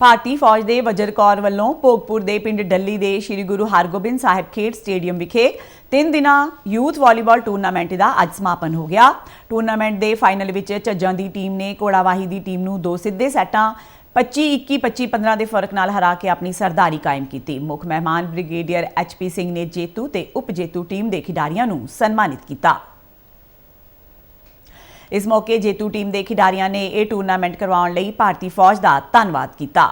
ਭਾਰਤੀ ਫੌਜ ਦੇ ਵਜਰ ਕੌਰ ਵੱਲੋਂ ਭੋਗਪੁਰ ਦੇ ਪਿੰਡ ਡੱਲੀ ਦੇ ਸ੍ਰੀ ਗੁਰੂ ਹਰਗੋਬਿੰਦ ਸਾਹਿਬ ਖੇਡ ਸਟੇਡੀਅਮ ਵਿਖੇ ਤਿੰਨ ਦਿਨਾਂ ਯੂਥ ਵਾਲੀਬਾਲ ਟੂਰਨਾਮੈਂਟ ਦਾ ਅੱਜ ਸਮਾਪਨ ਹੋ ਗਿਆ। ਟੂਰਨਾਮੈਂਟ ਦੇ ਫਾਈਨਲ ਵਿੱਚ ਝੱਜਾਂ ਦੀ ਟੀਮ ਨੇ ਕੋੜਾਵਾਹੀ ਦੀ ਟੀਮ ਨੂੰ ਦੋ ਸਿੱਧੇ ਸੈੱਟਾਂ 25 21 25 15 ਦੇ ਫ਼ਰਕ ਨਾਲ ਹਰਾ ਕੇ ਆਪਣੀ ਸਰਦਾਰੀ ਕਾਇਮ ਕੀਤੀ। ਮੁੱਖ ਮਹਿਮਾਨ ਬ੍ਰਿਗੇਡੀਅਰ ਐਚਪੀ ਸਿੰਘ ਨੇ ਜੇਤੂ ਤੇ ਉਪ ਜੇਤੂ ਟੀਮ ਦੇ ਖਿਡਾਰੀਆਂ ਨੂੰ ਸਨਮਾਨਿਤ ਕੀਤਾ। ਇਸ ਮੌਕੇ ਜੇਤੂ ਟੀਮ ਦੇ ਖਿਡਾਰੀਆਂ ਨੇ ਇਹ ਟੂਰਨਾਮੈਂਟ ਕਰਵਾਉਣ ਲਈ ਭਾਰਤੀ ਫੌਜ ਦਾ ਧੰਨਵਾਦ ਕੀਤਾ।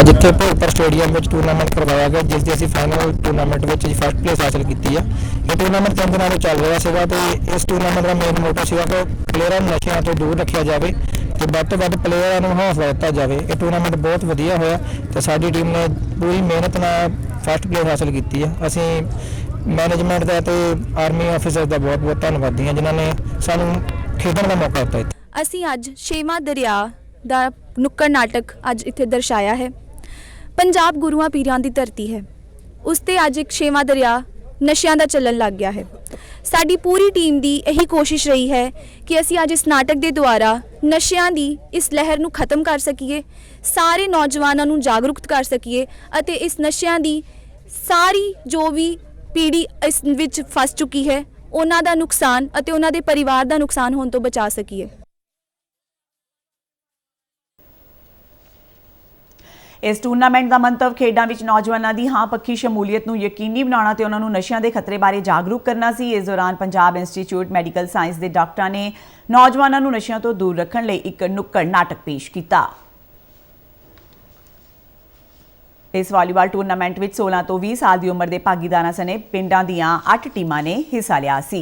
ਅੱਜ ਇੱਥੇ ਭੋਗਪੁਰ ਸਟੇਡੀਅਮ ਵਿੱਚ ਟੂਰਨਾਮੈਂਟ ਕਰਵਾਇਆ ਗਿਆ, ਜਿਸ ਦੀ ਅਸੀਂ ਫਾਈਨਲ ਟੂਰਨਾਮੈਂਟ ਵਿੱਚ ਫਸਟ ਪਲੇਸ ਹਾਸਲ ਕੀਤੀ ਹੈ ਇਹ ਟੂਰਨਾਮੈਂਟ ਤਿੰਨ ਦਿਨਾਂ ਤੋਂ ਚੱਲ ਰਿਹਾ ਸੀਗਾ ਤੇ ਇਸ ਟੂਰਨਾਮੈਂਟ ਦਾ ਮੇਨ ਮੋਟਿਵ ਸੀਗਾ ਕਿ ਪਲੇਅਰਾਂ ਨੂੰ ਨਸ਼ਿਆਂ ਤੋਂ ਦੂਰ ਰੱਖਿਆ ਜਾਵੇ ਤੇ ਵੱਧ ਤੋਂ ਵੱਧ ਪਲੇਅਰਾਂ ਨੂੰ ਹੌਸਲਾ ਦਿੱਤਾ ਜਾਵੇ। ਇਹ ਟੂਰਨਾਮੈਂਟ ਬਹੁਤ ਵਧੀਆ ਹੋਇਆ ਤੇ ਸਾਡੀ ਟੀਮ ਨੇ ਪੂਰੀ ਮਿਹਨਤ ਨਾਲ ਫਸਟ ਪਲੇਸ ਹਾਸਲ ਕੀਤੀ ਹੈ ਅਸੀਂ ਮੈਨੇਜਮੈਂਟ ਦਾ ਤੇ ਆਰਮੀ ਆਫੀਸਰ ਦਾ ਬਹੁਤ ਬਹੁਤ ਧੰਨਵਾਦੀ ਹਾਂ, ਜਿਨ੍ਹਾਂ ਨੇ ਸਾਨੂੰ ਖੇਡਣ ਦਾ ਮੌਕਾ ਦਿੱਤਾ ਇੱਥੇ। ਅਸੀਂ ਅੱਜ ਛੇਵਾਂ ਦਰਿਆ ਦਾ ਨੁੱਕੜ ਨਾਟਕ ਅੱਜ ਇੱਥੇ ਦਰਸਾਇਆ ਹੈ। ਪੰਜਾਬ ਗੁਰੂਆਂ ਪੀਰਾਂ ਦੀ ਧਰਤੀ ਹੈ। ਉਸ ਤੇ ਅੱਜ ਇੱਕ ਛੇਵਾਂ ਦਰਿਆ ਨਸ਼ਿਆਂ ਦਾ ਚੱਲਣ ਲੱਗ ਗਿਆ ਹੈ। ਸਾਡੀ ਪੂਰੀ ਟੀਮ ਦੀ ਇਹੀ ਕੋਸ਼ਿਸ਼ ਰਹੀ ਹੈ ਕਿ ਅਸੀਂ ਅੱਜ ਇਸ ਨਾਟਕ ਦੇ ਦੁਆਰਾ ਨਸ਼ਿਆਂ ਦੀ ਇਸ ਲਹਿਰ ਨੂੰ ਖਤਮ ਕਰ ਸਕੀਏ, ਸਾਰੇ ਨੌਜਵਾਨਾਂ ਨੂੰ ਜਾਗਰੂਕ ਕਰ ਸਕੀਏ ਅਤੇ ਇਸ ਨਸ਼ਿਆਂ ਦੀ ਸਾਰੀ ਜੋ ਵੀ ਪੀੜ੍ਹੀ ਇਸ ਵਿੱਚ ਫਸ ਚੁੱਕੀ ਹੈ, ਉਹਨਾਂ ਦਾ ਨੁਕਸਾਨ ਅਤੇ ਉਹਨਾਂ ਦੇ ਪਰਿਵਾਰ ਦਾ ਨੁਕਸਾਨ ਹੋਣ ਤੋਂ ਬਚਾ ਸਕੀਏ। ਇਸ ਟੂਰਨਾਮੈਂਟ ਦਾ ਮੰਤਵ ਖੇਡਾਂ ਵਿੱਚ ਨੌਜਵਾਨਾਂ ਦੀ ਹਾਂ ਪੱਖੀ ਸ਼ਮੂਲੀਅਤ ਨੂੰ ਯਕੀਨੀ ਬਣਾਉਣਾ ਤੇ ਉਹਨਾਂ ਨੂੰ ਨਸ਼ਿਆਂ ਦੇ ਖਤਰੇ ਬਾਰੇ ਜਾਗਰੂਕ ਕਰਨਾ ਸੀ। ਇਸ ਦੌਰਾਨ ਪੰਜਾਬ ਇੰਸਟੀਚਿਊਟ ਮੈਡੀਕਲ ਸਾਇੰਸ ਦੇ ਡਾਕਟਰਾਂ ਨੇ ਨੌਜਵਾਨਾਂ ਨੂੰ ਨਸ਼ਿਆਂ ਤੋਂ ਦੂਰ ਰੱਖਣ ਲਈ ਇੱਕ ਨੁੱਕੜ ਨਾਟਕ ਪੇਸ਼ ਕੀਤਾ। ਇਸ ਵਾਲੀਬਾਲ ਟੂਰਨਾਮੈਂਟ ਵਿੱਚ 16 ਤੋਂ 20 ਸਾਲ ਦੀ ਉਮਰ ਦੇ ਭਾਗੀਦਾਰਾਂ ਸਣੇ ਪਿੰਡਾਂ ਦੀਆਂ 8 ਟੀਮਾਂ ਨੇ ਹਿੱਸਾ ਲਿਆ ਸੀ।